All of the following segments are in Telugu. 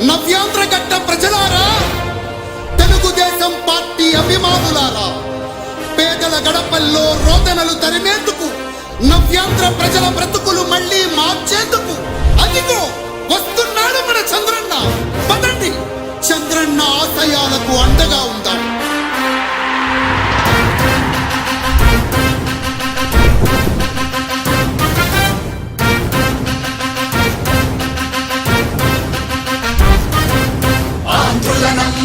నవ్యాంధ్ర ప్రజలారా తెలుగుదేశం పార్టీ అభిమానులారా పేదల గడపల్లో రోదనలు తరిమేందుకు నవ్యాంధ్ర ప్రజల బ్రతుకులు మళ్ళీ మార్చేందుకు అదిగో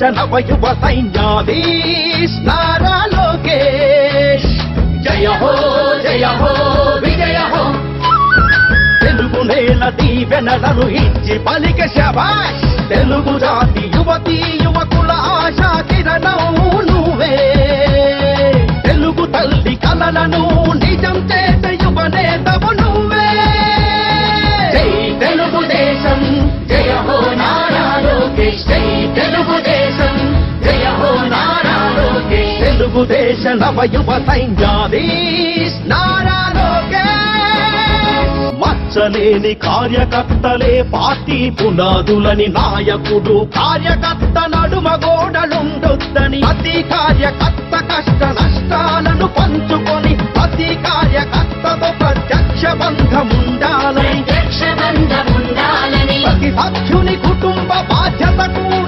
దేశ నవయువ సైన్యాది తెలుగు ఇచ్చి పలిక శబాష్ తెలుగు జాతి యువతి యువకుల ఆశా కిరణం నువ్వే. తెలుగు తల్లి కలలను నిజం చేత యువ నేతవు నువ్వే. జై తెలుగుదేశం జయ హో నారా మచ్చలేని కార్యకర్తలే పార్టీ పునాదులని నాయకుడు. కార్యకర్త నడుమ గోడలుండొద్దని ప్రతి కార్యకర్త కష్ట నష్టాలను పంచుకొని ప్రతి కార్యకర్తతో ప్రత్యక్ష బంధముండాలని. రక్షబంధముండాలని ప్రతి సభ్యుని కుటుంబ బాధ్యత కూడా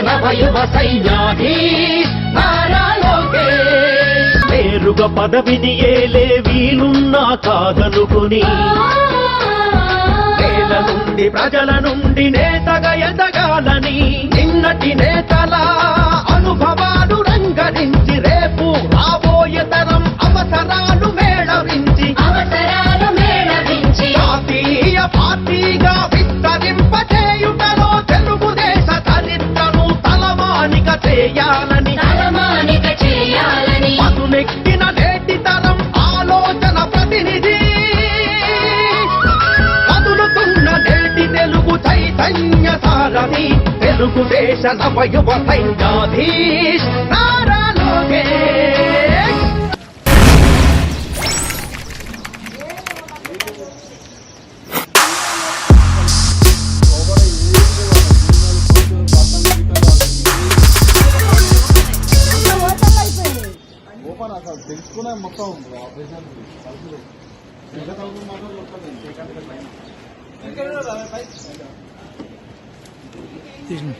నవయువ లోకేష్ పేరుగా పదవిని ఏలే వీలున్నా కాదనుకుని. ప్రజల నుండి నేతగా తెలుగుదేశ నవయువ సైన్యాధీశ్ నారా లోకేష్. తెలుసుకునే మొత్తం ఆపరేషన్ తలుపులు వెనక diesen